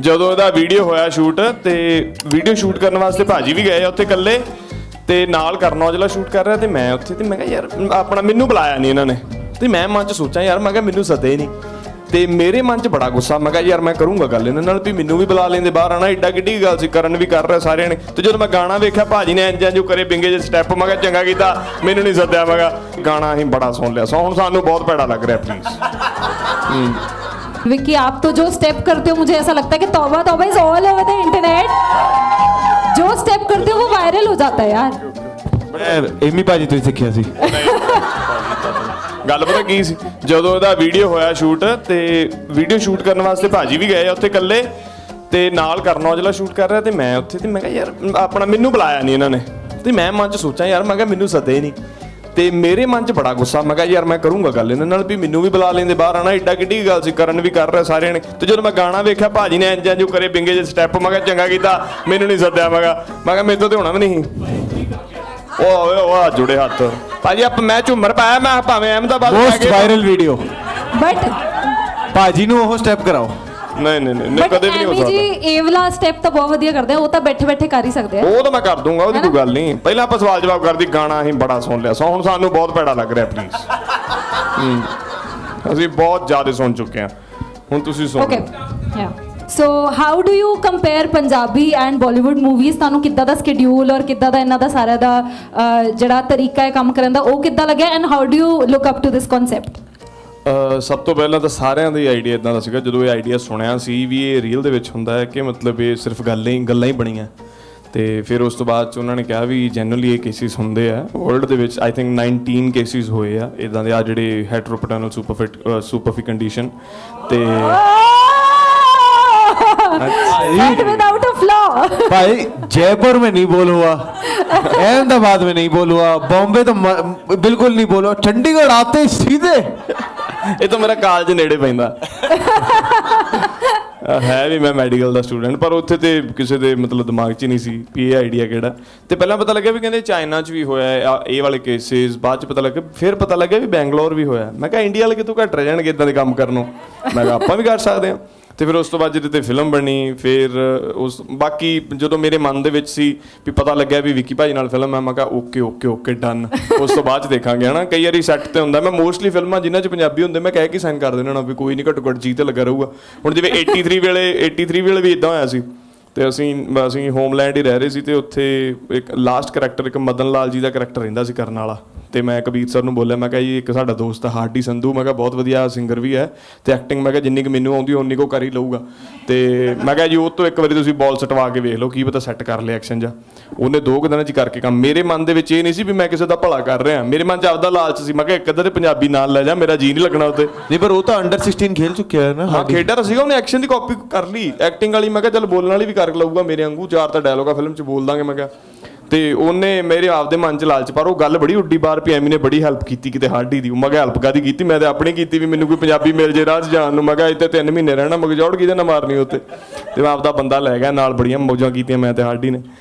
ਜਦੋਂ ਇਹਦਾ ਵੀਡੀਓ ਹੋਇਆ ਸ਼ੂਟ ਤੇ ਵੀਡੀਓ ਸ਼ੂਟ ਕਰਨ ਵਾਸਤੇ ਭਾਜੀ ਵੀ ਗਏ ਆ ਉੱਥੇ ਇਕੱਲੇ, ਤੇ ਨਾਲ ਕਰਨ ਔਜਲਾ ਸ਼ੂਟ ਕਰ ਰਿਹਾ, ਤੇ ਮੈਂ ਉੱਥੇ, ਤੇ ਮੈਂ ਕਿਹਾ ਯਾਰ, ਆਪਣਾ ਮੈਨੂੰ ਬੁਲਾਇਆ ਨਹੀਂ ਇਹਨਾਂ ਨੇ। ਤੇ ਮੈਂ ਮਨ ਚ ਸੋਚਾਂ ਯਾਰ, ਮੈਂ ਕਿਹਾ ਮੈਨੂੰ ਸੱਦੇ ਨਹੀਂ ਤੇ ਮੇਰੇ ਮਨ ਚ ਬੜਾ ਗੁੱਸਾ, ਮੈਂ ਕਿਹਾ ਯਾਰ, ਮੈਂ ਕਰੂੰਗਾ ਗੱਲ ਇਹਨਾਂ ਨਾਲ ਵੀ ਮੈਨੂੰ ਵੀ ਬੁਲਾ ਲੈਂਦੇ ਬਾਹਰ ਆਣਾ ਏਡਾ ਕਿੱਡੀ ਗੱਲ ਸੀ, ਕਰਨ ਵੀ ਕਰ ਰਿਹਾ ਸਾਰਿਆਂ ਨੇ। ਤੇ ਜਦੋਂ ਮੈਂ ਗਾਣਾ ਵੇਖਿਆ, ਭਾਜੀ ਨੇ ਇੰਜਾਂ ਜੋ ਕਰੇ ਬਿੰਗੇ ਜੇ ਸਟੈਪ ਮੈਂ ਕਿਹਾ ਚੰਗਾ ਕੀਤਾ, ਮੈਨੂੰ ਨਹੀਂ ਸੱਦਿਆ, ਮੈਂ ਕਿਹਾ ਗਾਣਾ ਅਸੀਂ ਬੜਾ ਸੁਣ ਲਿਆ, ਸੋ, ਹੁਣ ਸਾਨੂੰ ਬਹੁਤ ਭੈੜਾ ਲੱਗ ਰਿਹਾ ਪਲੀਜ਼ विक्की आप तो जो स्टेप करते हो मुझे ऐसा लगता है कि तौबा तौबा is all over the internet जो स्टेप करते हो वो वायरल हो जाता है यार ਮੈਂ ਏਮੀ ਭਾਜੀ ਤੋਂ ਹੀ ਸਿੱਖਿਆ ਸੀ ਗੱਲ ਪਤਾ ਕੀ ਸੀ ਜਦੋਂ ਇਹਦਾ ਵੀਡੀਓ ਹੋਇਆ ਸ਼ੂਟ ਤੇ ਵੀਡੀਓ ਸ਼ੂਟ ਕਰਨ ਵਾਸਤੇ ਭਾਜੀ ਵੀ ਗਏ ਆ ਉੱਥੇ ਇਕੱਲੇ ਤੇ ਨਾਲ ਕਰਨ ਔਜਲਾ ਸ਼ੂਟ ਕਰ ਰਿਹਾ ਤੇ ਮੈਂ ਉੱਥੇ ਤੇ ਮੈਂ ਕਿਹਾ ਯਾਰ ਆਪਣਾ ਮੈਨੂੰ ਬੁਲਾਇਆ ਨਹੀਂ ਇਹਨਾਂ ਨੇ ਤੇ ਮੈਂ ਮਨ ਚ ਸੋਚਾਂ ਯਾਰ ਮੈਂ ਕਿਹਾ ਮੈਨੂੰ ਸੱਦੇ ਨਹੀਂ ਤੇ ਮੇਰੇ ਮਨ ਚ ਬੜਾ ਗੁੱਸਾ ਮੈਂ ਕਿਹਾ ਯਾਰ ਮੈਂ ਕਰੂੰਗਾ ਗੱਲ ਇਹਨਾਂ ਨਾਲ ਵੀ ਮੈਨੂੰ ਵੀ ਬੁਲਾ ਲੈਂਦੇ ਬਾਹਰ ਆਣਾ ਏਡਾ ਕਿੱਡੀ ਗੱਲ ਸੀ ਕਰਨ ਵੀ ਕਰ ਰਿਹਾ ਸਾਰਿਆਂ ਨੇ। ਤੇ ਜਦੋਂ ਮੈਂ ਗਾਣਾ ਵੇਖਿਆ ਭਾਜੀ ਨੇ ਇੰਜਾਂ ਜੋ ਕਰੇ ਬਿੰਗੇ ਜੇ ਸਟੈਪ ਮੈਂ ਕਿਹਾ ਚੰਗਾ ਕੀਤਾ ਮੈਨੂੰ ਨਹੀਂ ਸੱਦਿਆ ਮੈਂ ਕਿਹਾ ਮੈਂ ਕਿਹਾ ਮੇਰੇ ਤੋਂ ਤੇ ਹੋਣਾ ਵੀ ਨਹੀਂ ਉਹ ਓਏ ਉਹ ਆ ਜੁੜੇ ਹੱਥ। ਭਾਜੀ ਆਪ ਮੈਂ ਝੁੰਮਰ ਪਾਇਆ ਮੈਂ ਭਾਵੇਂ ਅਹਿਮਦਾਬਾਦ ਮੋਸਟ ਕੇ- ਵਾਇਰਲ ਵੀਡੀਓ बट ਭਾਜੀ ਨੂੰ ਉਹ ਸਟੈਪ ਕਰਾਓ। ਨਹੀਂ ਨਹੀਂ ਨਹੀਂ ਕਦੇ ਵੀ ਨਹੀਂ ਹੋ ਐਮੀ ਜੀ ਸਕਦਾ। ਇਹ ਵਾਲਾ ਸਟੈਪ ਤਾਂ ਬਹੁਤ ਵਧੀਆ ਕਰਦੇ ਆ ਉਹ ਤਾਂ ਬੈਠੇ ਬੈਠੇ ਕਰ ਹੀ ਸਕਦੇ ਆ। ਉਹ ਤਾਂ ਮੈਂ ਕਰ ਦੂੰਗਾ ਉਹਦੀ ਕੋਈ ਗੱਲ ਨਹੀਂ। ਪਹਿਲਾਂ ਆਪਾਂ ਸਵਾਲ ਜਵਾਬ ਕਰਦੀ ਗਾਣਾ ਅਸੀਂ ਬੜਾ ਸੁਣ ਲਿਆ। ਸੋ ਹੁਣ ਸਾਨੂੰ ਬਹੁਤ ਭੈੜਾ ਲੱਗ ਰਿਹਾ ਪਲੀਜ਼ ਅਸੀਂ ਬਹੁਤ ਜ਼ਿਆਦਾ ਸੁਣ ਚੁੱਕੇ ਹਾਂ ਹੁਣ ਤੁਸੀਂ ਸੁਣੋ। Okay ya so how do you compare Punjabi and Bollywood movies ਤੁਹਾਨੂੰ ਕਿੱਦਾਂ ਦਾ ਸ਼ਡਿਊਲ ਔਰ ਕਿੱਦਾਂ ਦਾ ਇਹਨਾਂ ਦਾ ਸਾਰਾ ਦਾ ਅਹ, ਜਿਹੜਾ ਤਰੀਕਾ ਹੈ ਕੰਮ ਕਰਨ ਦਾ ਉਹ ਕਿੱਦਾਂ ਲੱਗਿਆ? And how do you look up to this concept ਸਭ ਤੋਂ ਪਹਿਲਾਂ ਤਾਂ ਸਾਰਿਆਂ ਦਾ ਹੀ ਆਈਡੀਆ ਇਦਾਂ ਦਾ ਸੀਗਾ ਜਦੋਂ ਇਹ ਆਈਡੀਆ ਸੁਣਿਆ ਸੀ ਵੀ ਇਹ ਰੀਅਲ ਦੇ ਵਿੱਚ ਹੁੰਦਾ ਹੈ ਕਿ ਮਤਲਬ ਇਹ ਸਿਰਫ ਗੱਲਾਂ ਹੀ ਗੱਲਾਂ ਹੀ ਬਣੀਆਂ ਤੇ ਫਿਰ ਉਸ ਤੋਂ ਬਾਅਦ ਚ ਉਹਨਾਂ ਨੇ ਕਿਹਾ ਵੀ ਜਨਰਲੀ ਇਹ ਕੇਸਿਸ ਹੁੰਦੇ ਆ ਵਰਲਡ ਦੇ ਵਿੱਚ ਆਈ ਥਿੰਕ 19 ਕੇਸਿਸ ਹੋਏ ਆ ਇਦਾਂ ਦੇ ਆ ਜਿਹੜੇ ਹੈਟਰੋਪੈਟਰਨਲ ਸੁਪਰਫਿਟ ਸੁਪਰਫੀ ਕੰਡੀਸ਼ਨ ਤੇ Said without a flaw. भाई जयपुर में नहीं बोल हुआ अहमदाबाद में नहीं बोल हुआ बॉम्बे तो म- बिल्कुल नहीं बोलो चंडीगढ़ आते ही सीधे ਇਹ ਤਾਂ ਮੇਰਾ ਕਾਲਜ ਨੇੜੇ ਪੈਂਦਾ। ਹੈ ਵੀ ਮੈਂ ਮੈਡੀਕਲ ਦਾ ਸਟੂਡੈਂਟ ਪਰ ਉੱਥੇ ਤੇ ਕਿਸੇ ਦੇ ਮਤਲਬ ਦਿਮਾਗ 'ਚ ਨਹੀਂ ਸੀ ਵੀ ਇਹ ਆਈਡੀਆ ਕਿਹੜਾ। ਤੇ ਪਹਿਲਾਂ ਪਤਾ ਲੱਗਿਆ ਵੀ ਕਹਿੰਦੇ ਚਾਈਨਾ 'ਚ ਵੀ ਹੋਇਆ ਹੈ, ਆ ਇਹ ਵਾਲੇ ਕੇਸਿਸ ਬਾਅਦ 'ਚ ਪਤਾ ਲੱਗਿਆ ਫਿਰ ਪਤਾ ਲੱਗਿਆ ਵੀ ਬੈਂਗਲੌਰ ਵੀ ਹੋਇਆ ਮੈਂ ਕਿਹਾ ਇੰਡੀਆ ਵਾਲੇ ਕਿਤੋਂ ਘੱਟ ਰਹਿ ਜਾਣਗੇ ਇਦਾਂ ਦੇ ਕੰਮ ਕਰਨ ਨੂੰ? ਮੈਂ ਕਿਹਾ ਆਪਾਂ ਵੀ ਕਰ ਸਕਦੇ ਹਾਂ। ਤੇ ਫਿਰ ਉਸ ਤੋਂ ਬਾਅਦ ਜਿਹਦੇ ਤੇ ਫਿਲਮ ਬਣੀ, ਫਿਰ ਉਸ, ਬਾਕੀ ਜਦੋਂ ਮੇਰੇ ਮਨ ਦੇ ਵਿੱਚ ਸੀ ਵੀ ਪਤਾ ਲੱਗਿਆ ਵੀ ਵਿੱਕੀ ਭਾਜੀ ਨਾਲ ਫਿਲਮ ਹੈ, ਮੈਂ ਕਿਹਾ ਓਕੇ ਓਕੇ ਓਕੇ, ਡਨ। ਉਸ ਤੋਂ ਬਾਅਦ ਚ ਦੇਖਾਂਗੇ, ਹਨਾ। ਕਈ ਵਾਰੀ ਸੈੱਟ ਤੇ ਹੁੰਦਾ, ਮੈਂ ਮੋਸਟਲੀ ਫਿਲਮਾਂ ਜਿਨ੍ਹਾਂ ਚ ਪੰਜਾਬੀ ਹੁੰਦੇ, ਮੈਂ ਕਹਿ ਕੇ ਸਾਈਨ ਕਰ ਦੇਣਾ ਵੀ ਕੋਈ ਨਹੀਂ ਘੱਟੋ ਘੱਟ ਜੀ ਤੇ ਲੱਗਾ ਰਹੂਗਾ। ਹੁਣ ਜਿਵੇਂ 83 ਵੇਲੇ 83 ਵੇਲੇ ਵੀ ਇਦਾਂ ਹੋਇਆ ਸੀ ਤੇ ਅਸੀਂ ਅਸੀਂ ਹੋਮਲੈਂਡ ਹੀ ਰਹਿ ਰਹੇ ਸੀ ਤੇ ਉੱਥੇ ਇੱਕ ਲਾਸਟ ਕੈਰੈਕਟਰ ਇੱਕ ਮਦਨ ਲਾਲ ਜੀ ਦਾ ਕੈਰੈਕਟਰ ਰਹਿੰਦਾ ਸੀ ਕਰਨ ਵਾਲਾ ਤੇ ਮੈਂ ਕਬੀਰ ਸਰ ਨੂੰ ਬੋਲਿਆ ਮੈਂ ਕਿਹਾ ਜੀ ਇੱਕ ਸਾਡਾ ਦੋਸਤ ਆ ਹਾਰਡੀ ਸੰਧੂ। ਮੈਂ ਕਿਹਾ ਬਹੁਤ ਵਧੀਆ ਸਿੰਗਰ ਵੀ ਹੈ ਤੇ ਐਕਟਿੰਗ ਮੈਂ ਕਿਹਾ ਜਿੰਨੀ ਕਿ ਮੈਨੂੰ ਆਉਂਦੀ ਉਨੀ ਕੋ ਕਰ ਹੀ ਲਊਗਾ। ਤੇ ਮੈਂ ਕਿਹਾ ਜੀ ਉਹ ਤੋਂ ਇੱਕ ਵਾਰੀ ਤੁਸੀਂ ਬਾਲ ਸਟਵਾ ਕੇ ਵੇਖ ਲਓ ਕੀ ਪਤਾ ਸੈੱਟ ਕਰ ਲਿਆ ਐਕਸ਼ਨ ਜਾਂ। ਉਹਨੇ ਦੋ ਕੁ ਦਿਨਾਂ 'ਚ ਕਰਕੇ ਕੰਮ। ਮੇਰੇ ਮਨ ਦੇ ਵਿੱਚ ਇਹ ਨਹੀਂ ਸੀ ਵੀ ਮੈਂ ਕਿਸੇ ਦਾ ਭਲਾ ਕਰ ਰਿਹਾ। ਮੇਰੇ ਮਨ 'ਚ ਆਪਦਾ ਲਾਲਚ ਸੀ। ਮੈਂ ਕਿਹਾ ਇੱਕ ਅੱਧਾ ਤੇ ਪੰਜਾਬੀ ਨਾਲ ਲੈ ਜਾ ਮੇਰਾ ਜੀ ਨਹੀਂ ਲੱਗਣਾ ਉੱਤੇ ਨਹੀਂ ਪਰ ਉਹ ਤਾਂ ਅੰਡਰ 16 ਖੇਲ ਚੁੱਕਿਆ ਹੈ ਨਾ ਹਾਂ ਖੇਡਿਆ ਸੀਗਾ ਉਹਨੇ ਐਕਸ਼ਨ ਦੀ ਕਾਪੀ ਕਰ ਲਈ। ਐਕਟਿੰਗ ਵਾਲੀ ਮੈਂ ਕਿਹਾ ਚੱਲ ਬੋਲਣ ਵਾਲੀ ਵੀ ਕਰ ਲਊਗਾ ਮੇਰੇ ਵਾਂਗੂ ਚਾਰ ਤਾਂ ਡਾਇਲੋਗਾ ਫਿਲਮ 'ਚ ਬੋਲ ਦਾਂਗੇ ਮੈਂ ਕਿਹਾ। ਤੇ ਉਹਨੇ ਮੇਰੇ ਆਪਦੇ ਮਨ 'ਚ ਲਾਲਚ, ਪਰ ਉਹ ਗੱਲ ਬੜੀ ਉੱਡੀ ਬਾਹਰ, ਵੀ ਐਮੀ ਨੇ ਬੜੀ ਹੈਲਪ ਕੀਤੀ ਕਿਤੇ ਹਾਰਡੀ ਦੀ। ਮੈਂ ਕਿਹਾ ਹੈਲਪ ਕਾਦੀ ਕੀਤੀ? ਮੈਂ ਤੇ ਆਪਣੀ ਕੀਤੀ ਵੀ ਮੈਨੂੰ ਕੋਈ ਪੰਜਾਬੀ ਮਿਲ ਜੇ ਰਾਹ 'ਚ ਜਾਣ ਨੂੰ। ਮੈਂ ਕਿਹਾ ਇੱਥੇ 3 ਮਹੀਨੇ ਰਹਿਣਾ ਮਗਜੌੜ ਕਿਹਦੇ ਨਾਲ ਮਾਰਨੀ ਉੱਤੇ ਤੇ ਮੈਂ ਆਪਦਾ ਬੰਦਾ ਲੈ ਗਿਆ, ਨਾਲ ਬੜੀਆਂ ਮੌਜਾਂ ਕੀਤੀਆਂ ਮੈਂ ਤੇ ਹਾਰਡੀ ਨੇ।